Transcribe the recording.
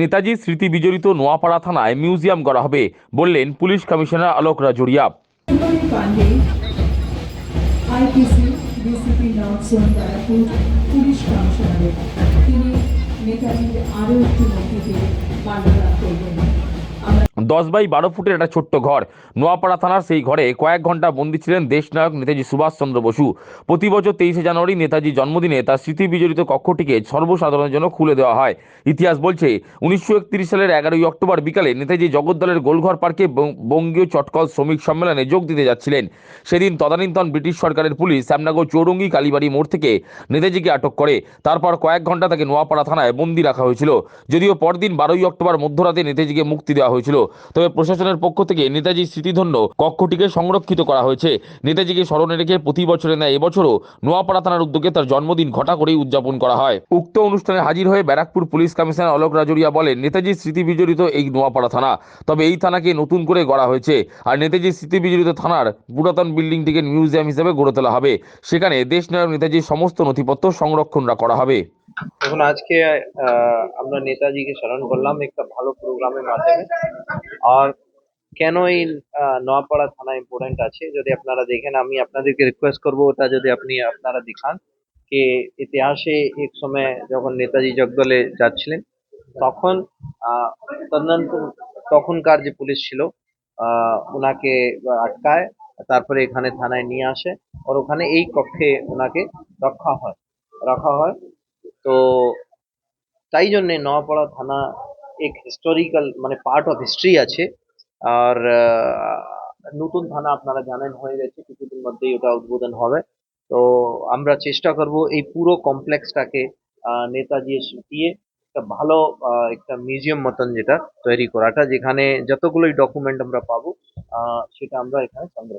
নেতাজি স্মৃতি বিজড়িত নোয়াপাড়া থানায় মিউজিয়াম করা হবে, বললেন পুলিশ কমিশনার আলোক রাজুরিয়া। নেতাজির আরও একটি করবেন। দশ বাই বারো ফুটের একটা ছোট্ট ঘর। নোয়াপাড়া থানার সেই ঘরে কয়েক ঘণ্টা বন্দী ছিলেন দেশনায়ক নেতাজি সুভাষচন্দ্র বসু। প্রতি বছর তেইশে জানুয়ারি নেতাজি জন্মদিনে তার স্মৃতি বিজড়িত কক্ষটিকে সর্বসাধারণের জন্য খুলে দেওয়া হয়। ইতিহাস বলছে, উনিশশো একত্রিশ সালের এগারোই অক্টোবর বিকালে নেতাজি জগদ্দলের গোলঘর পার্কে বঙ্গীয় চটকল শ্রমিক সম্মেলনে যোগ দিতে যাচ্ছিলেন। সেদিন তদানীন্তন ব্রিটিশ সরকারের পুলিশ শ্যামনগর চৌরঙ্গি কালীবাড়ি মোড় থেকে নেতাজিকে আটক করে। তারপর কয়েক ঘণ্টা তাকে নোয়াপাড়া থানায় বন্দি রাখা হয়েছিল। যদিও পরদিন বারোই অক্টোবর মধ্যরাতে নেতাজিকে মুক্তি দেওয়া হয়েছিল। তবে প্রশাসনের পক্ষ থেকে নেতাজি স্মৃতিধন্য কক্ষটিকে সংরক্ষিত করা হয়েছে। নেতাজিকে স্মরণে রেখে প্রতি বছরে নেয় এবছরও নোয়াপাড়া থানার উদ্যোগে তার জন্মদিন ঘটা করেই উদযাপন করা হয়। উক্ত অনুষ্ঠানে হাজির হয়ে ব্যারাকপুর পুলিশ কমিশনার অলোক রাজরিয়া বলেন নেতাজির স্মৃতি বিজড়িত এই নোয়াপাড়া থানা, তবে এই থানাকে নতুন করে গড়া হয়েছে। আর নেতাজির স্মৃতি বিজড়িত থানার পুরাতন বিল্ডিংটিকে মিউজিয়াম হিসেবে গড়ে তোলা হবে। সেখানে দেশনায়ক নেতাজির সমস্ত নথিপত্র সংরক্ষণ করা হবে। দেখুন, আজকে আমরা নেতাজিকে স্মরণ করলাম একটা ভালো প্রোগ্রামের মাধ্যমে। আর কেন এই নোয়াপাড়া থানা ইম্পর্টেন্ট আছে? যদি আপনারা দেখেন, আমি আপনাদেরকে রিকোয়েস্ট করব, ওটা যদি আপনি, আপনারা দেখান যে ইতিহাসে এক সময় যখন নেতাজি জগদলে যাচ্ছিলেন, তখন তখনকার যে পুলিশ ছিল ওনাকে আটকায়, তারপরে এখানে থানায় নিয়ে আসে, আর ওখানে এই কক্ষে ওনাকে রক্ষা হয় রাখা হয়। তো তাই জন্যে নোয়াপাড়া থানা এক হিস্টোরিক্যাল মানে পার্ট অফ হিস্ট্রি আছে আর নতুন থানা আপনারা জানেন হয়ে গেছে, কিছুদিন মধ্যেই ওটা উদ্বোধন হবে তো আমরা চেষ্টা করব এই পুরো কমপ্লেক্সটাকে নেতাজি দিয়ে একটা ভালো একটা মিউজিয়াম মতন যেটা তৈরি করাটা, যেখানে যতগুলোই ডকুমেন্ট আমরা পাবো সেটা আমরা এখানে করব।